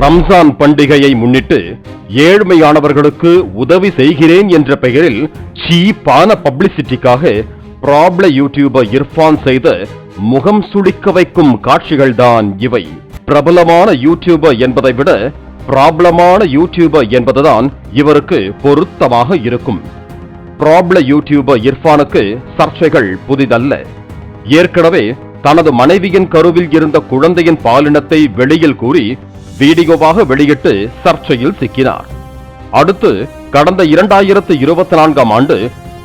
ரம்ஜான் பண்டிகையை முன்னிட்டு ஏழ்மையானவர்களுக்கு உதவி செய்கிறேன் என்ற பெயரில் சீப்பான பப்ளிசிட்டிக்காக ப்ராப்ள யூடியூபர் இர்ஃபான் செய்த முகம் சுளிக்க வைக்கும் காட்சிகள்தான் இவை. பிரபலமான யூடியூபர் என்பதை விட ப்ராப்ளமான யூடியூபர் என்பதுதான் இவருக்கு பொருத்தமாக இருக்கும். ப்ராப்ள யூடியூபர் இர்ஃபானுக்கு சர்ச்சைகள் புதிதல்ல. ஏற்கனவே தனது மனைவியின் கருவில் இருந்த குழந்தையின் பாலினத்தை வெளியில் கூறி வீடியோவாக வெளியிட்டு சர்ச்சையில் சிக்கினார். அடுத்து கடந்த இரண்டாயிரத்து இருபத்தி நான்காம் ஆண்டு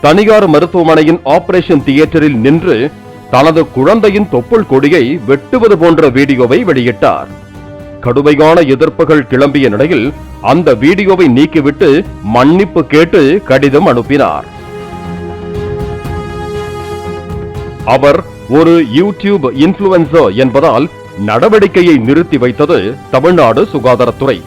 தனியார் மருத்துவமனையின் ஆபரேஷன் தியேட்டரில் நின்று தனது குழந்தையின் தொப்புள் கொடியை வெட்டுவது போன்ற வீடியோவை வெளியிட்டார். கடுமையான எதிர்ப்புகள் கிளம்பிய நிலையில் அந்த வீடியோவை நீக்கிவிட்டு மன்னிப்பு கேட்டு கடிதம் அனுப்பினார். அவர் ஒரு யூடியூப் இன்ஃபுளுசர் என்பதால் நடவடிக்கையை நிறுத்தி வைத்தது தமிழ்நாடு சுகாதாரத்துறை.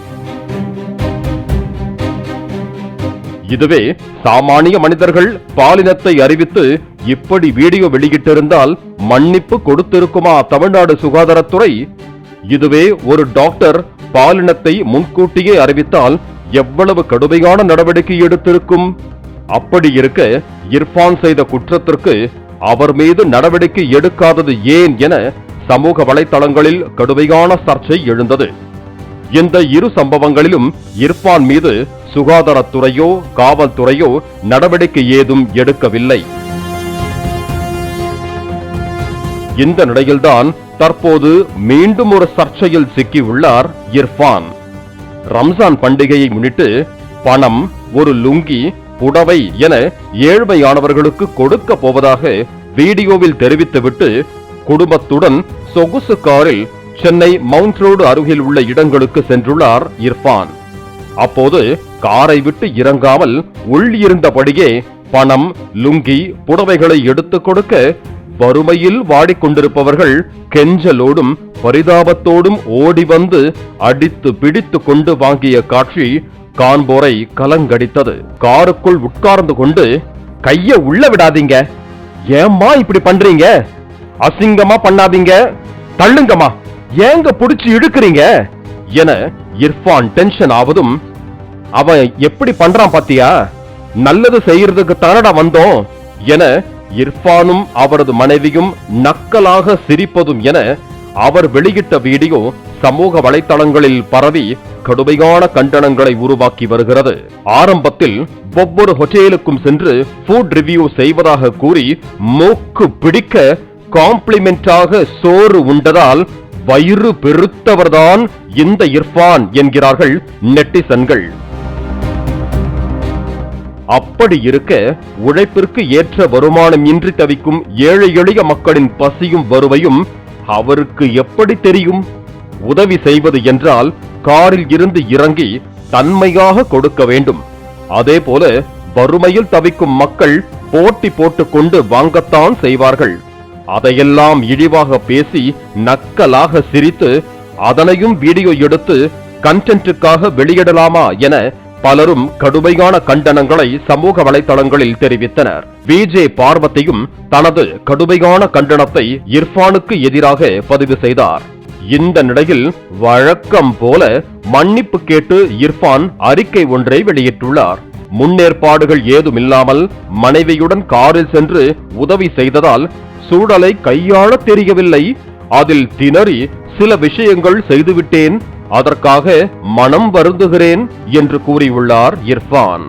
இதுவே சாமானிய மனிதர்கள் பாலினத்தை அறிவித்து இப்படி வீடியோ வெளியிட்டிருந்தால் மன்னிப்பு கொடுத்திருக்குமா தமிழ்நாடு சுகாதாரத்துறை? இதுவே ஒரு டாக்டர் பாலினத்தை முன்கூட்டியே அறிவித்தால் எவ்வளவு கடுமையான நடவடிக்கை எடுத்திருக்கும்? அப்படி இருக்க இர்பான் செய்த குற்றத்திற்கு அவர் மீது நடவடிக்கை எடுக்காதது ஏன் என சமூக வலைதளங்களில் கடுமையான சர்ச்சை எழுந்தது. இந்த இரு சம்பவங்களிலும் இர்பான் மீது சுகாதாரத்துறையோ காவல்துறையோ நடவடிக்கை ஏதும் எடுக்கவில்லை. இந்த நிலையில்தான் தற்போது மீண்டும் ஒரு சர்ச்சையில் சிக்கியுள்ளார் இர்பான் ரம்ஜான் பண்டிகையை முன்னிட்டு பணம் ஒரு லுங்கி புடவை என ஏழ்மையானவர்களுக்கு கொடுக்க போவதாக வீடியோவில் தெரிவித்துவிட்டு குடும்பத்துடன் சொகுசு காரில் சென்னை மவுண்ட் ரோடு அருகில் உள்ள இடங்களுக்கு சென்றுள்ளார் இர்ஃபான். அப்போது காரை விட்டு இறங்காமல் உள்ளிருந்தபடியே பணம் லுங்கி புடவைகளை எடுத்துக் கொடுக்க வறுமையில் வாடிக்கொண்டிருப்பவர்கள் கெஞ்சலோடும் பரிதாபத்தோடும் ஓடி வந்து அடித்து பிடித்து கொண்டு வாங்கிய காட்சி காண்போரை கலங்கடித்தது. காருக்குள் உட்கார்ந்து கொண்டு கைய உள்ள விடாதீங்க. ஏம்மா இப்படி பண்றீங்க? அசிங்கமா பண்ணாதீங்க. தள்ளுங்கம்மா. ஏங்க புடிச்சு இழுக்கிறீங்க? என இர்ஃபான் டென்ஷன் ஆவதும் அவன் எப்படி பண்றான் பாத்தியா? நல்லது செய்யறதுக்கு தானடா வந்தோம். என இர்ஃபானும் அவரது மனைவியும் நக்கலாக சிரிப்பதும் என அவர் வெளியிட்ட வீடியோ சமூக வலைத்தளங்களில் பரவி கடுமையான கண்டனங்களை உருவாக்கி வருகிறது. ஆரம்பத்தில் ஒவ்வொரு ஹோட்டலுக்கும் சென்று ஃபுட் ரிவ்யூ செய்வதாக கூறி மூக்கு பிடிக்க காம்ப்ளிமெண்டாக சோறு உண்டதால் வயிறு பெருத்தவர்தான் இந்த இர்ஃபான் என்கிறார்கள் நெட்டிசன்கள். அப்படி இருக்க உழைப்பிற்கு ஏற்ற வருமானம் இன்றி தவிக்கும் ஏழை எளிய மக்களின் பசியும் வருவையும் அவருக்கு எப்படி தெரியும்? உதவி செய்வது என்றால் காரில் இருந்து இறங்கி தன்மையாக கொடுக்க வேண்டும். அதே போல வறுமையில் தவிக்கும் மக்கள் போட்டி போட்டுக்கொண்டு வாங்கத்தான் செய்வார்கள். அதையெல்லாம் இழிவாக பேசி நக்கலாக சிரித்து அதனையும் வீடியோ எடுத்து கண்டென்ட்டுக்காக வெளியிடலாமா என பலரும் கடுமையான கண்டனங்களை சமூக வலைதளங்களில் தெரிவித்தனர். விஜே பார்வதியும் தனது கடுமையான கண்டனத்தை இர்ஃபானுக்கு எதிராக பதிவு செய்தார். இந்த நிலையில் வழக்கம் போல மன்னிப்பு கேட்டு இர்ஃபான் அறிக்கை ஒன்றை வெளியிட்டுள்ளார். முன்னேற்பாடுகள் ஏதுமில்லாமல் மனைவியுடன் காரில் சென்று உதவி செய்ததால் சூழலை கையாள தெரியவில்லை. அதில் திணறி சில விஷயங்கள் செய்துவிட்டேன். அதற்காக மனம் வருந்துகிறேன் என்று கூறியுள்ளார் இர்ஃபான்.